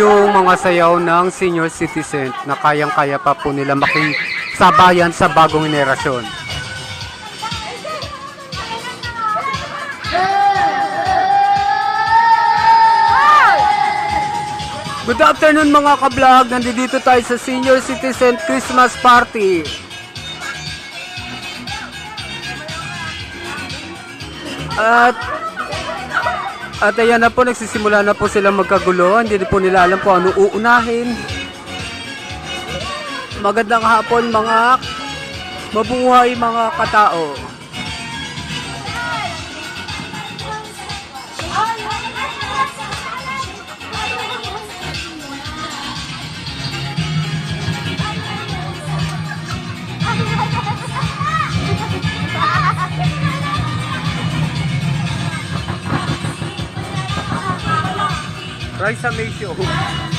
yung mga sayaw ng senior citizen na kayang-kaya pa po nila makisabayan sa bagong henerasyon. Good afternoon mga ka-vlog. Nandito tayo sa Senior Citizen Christmas Party. At at ayan na po, nagsisimula na po sila magkagulo. Hindi po nila alam kung ano uunahin. Magandang hapon mga mabuhay mga katao. Rise Show.